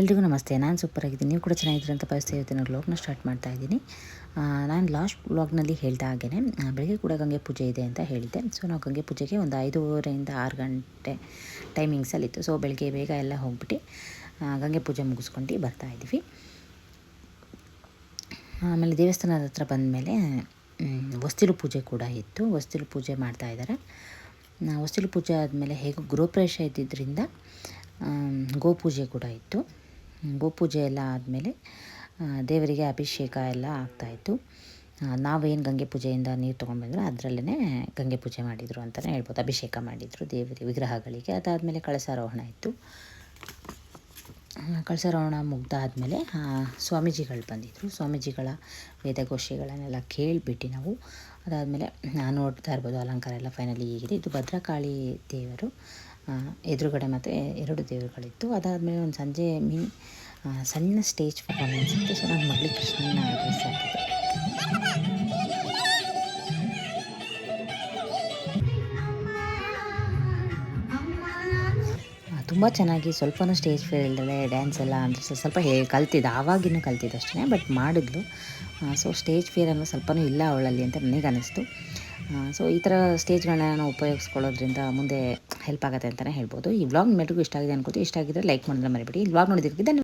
ಎಲ್ರಿಗೂ ನಮಸ್ತೆ. ನಾನು ಸೂಪರ್ ಆಗಿದ್ದೀನಿ. ನೀವು ಕೂಡ ಚೆನ್ನಾಗಿದ್ದೀರಿ ಅಂತ ಬಯಸ್ತಾ ಇವತ್ತಿನ ವ್ಲಾಗ್ನ ಸ್ಟಾರ್ಟ್ ಮಾಡ್ತಾ ಇದ್ದೀನಿ. ನಾನು ಲಾಸ್ಟ್ ವ್ಲಾಗ್ನಲ್ಲಿ ಹೇಳ್ದ ಹಾಗೆಯೇ ಬೆಳಗ್ಗೆ ಕೂಡ ಗಂಗೆ ಪೂಜೆ ಇದೆ ಅಂತ ಹೇಳಿದ್ದೆ. ಸೊ ನಾವು ಗಂಗೆ ಪೂಜೆಗೆ ಒಂದು ಐದೂವರೆಯಿಂದ ಆರು ಗಂಟೆ ಟೈಮಿಂಗ್ಸಲ್ಲಿತ್ತು ಸೊ ಬೆಳಗ್ಗೆ ಬೇಗ ಎಲ್ಲ ಹೋಗ್ಬಿಟ್ಟು ಗಂಗೆ ಪೂಜೆ ಮುಗಿಸ್ಕೊಂಡು ಬರ್ತಾ ಇದ್ದೀವಿ ಆಮೇಲೆ ದೇವಸ್ಥಾನದ ಹತ್ರ ಬಂದಮೇಲೆ ಹೊಸ್ತಿಲು ಪೂಜೆ ಕೂಡ ಇತ್ತು. ಹೊಸ್ತಿಲು ಪೂಜೆ ಮಾಡ್ತಾ ಇದ್ದಾರೆ ಹೊಸ್ತಿಲು ಪೂಜೆ ಆದಮೇಲೆ ಹೇಗೂ ಗೃಹಪ್ರವೇಶ ಇದ್ದಿದ್ದರಿಂದ ಗೋಪೂಜೆ ಕೂಡ ಇತ್ತು. ಗೋಪೂಜೆ ಎಲ್ಲ ಆದಮೇಲೆ ದೇವರಿಗೆ ಅಭಿಷೇಕ ಎಲ್ಲ ಆಗ್ತಾಯಿತ್ತು ನಾವೇನು ಗಂಗೆ ಪೂಜೆಯಿಂದ ನೀರು ತೊಗೊಂಡ್ಬಂದ್ರೆ ಅದರಲ್ಲೇ ಗಂಗೆ ಪೂಜೆ ಮಾಡಿದರು ಅಂತಲೇ ಹೇಳ್ಬೋದು. ಅಭಿಷೇಕ ಮಾಡಿದರು ದೇವರಿಗೆ, ವಿಗ್ರಹಗಳಿಗೆ. ಅದಾದಮೇಲೆ ಕಳಸಾರೋಹಣ ಇತ್ತು. ಕಳಸಾರೋಹಣ ಮುಗ್ದಾದಮೇಲೆ ಸ್ವಾಮೀಜಿಗಳು ಬಂದಿದ್ದರು ಸ್ವಾಮೀಜಿಗಳ ವೇದಘೋಷಿಗಳನ್ನೆಲ್ಲ ಕೇಳಿಬಿಟ್ಟು ನಾವು ಅದಾದಮೇಲೆ ನೋಡ್ತಾ ಇರ್ಬೋದು, ಅಲಂಕಾರ ಎಲ್ಲ ಫೈನಲಿ ಹೀಗಿದೆ. ಇದು ಭದ್ರಕಾಳಿ ದೇವರು. ಎದುರುಗಡೆ ಮತ್ತು ಎರಡು ದೇವರುಗಳಿತ್ತು. ಅದಾದಮೇಲೆ ಒಂದು ಸಂಜೆ ಮೀನ್ ಸಣ್ಣ ಸ್ಟೇಜ್ ಪರ್ಫಾರ್ಮೆನ್ಸ್ ಇತ್ತು. ಸೊ ನನ್ನ ಮಗಳಿಗೆ ಕೃಷ್ಣನ ಡ್ರೆಸ್ ತುಂಬ ಚೆನ್ನಾಗಿ ಸ್ವಲ್ಪನೂ ಸ್ಟೇಜ್ ಫೇರ್ ಇಲ್ಲದೆ ಡ್ಯಾನ್ಸ್ ಎಲ್ಲ ಅಂದರೆ ಸ್ವಲ್ಪ ಸ್ವಲ್ಪ ಹೇ, ಕಲ್ತಿದ್ದೆ. ಆವಾಗಿನೂ ಕಲ್ತಿದ್ದೆ ಅಷ್ಟೇ ಬಟ್ ಮಾಡಿದ್ಲು. ಸೊ ಸ್ಟೇಜ್ ಫಿಯರ್ ಅನ್ನೋ ಸ್ವಲ್ಪನೂ ಇಲ್ಲ ಅವಳಲ್ಲಿ ಅಂತ ನನಗೆ ಅನ್ನಿಸ್ತು ಸೊ ಈ ಥರ ಸ್ಟೇಜ್ಗಳನ್ನ ನಾವು ಉಪಯೋಗಿಸ್ಕೊಳ್ಳೋದ್ರಿಂದ ಮುಂದೆ ಹೆಲ್ಪ್ ಆಗುತ್ತೆ ಅಂತಲೇ ಹೇಳ್ಬೋದು. ಈ ವ್ಲಾಗ್ ಮೆಟ್ರಿಗೂ ಇಷ್ಟ ಆಗಿದೆ ಅನ್ಕೋತೀವಿ. ಇಷ್ಟ ಆಗಿದ್ರೆ ಲೈಕ್ ಮಾಡೋದನ್ನ ಮರಿಬೇಡಿ. ಈ ವ್ಲಾಗ್ ನೋಡಿದ್ದಕ್ಕೆ ಧನ್ಯವಾದ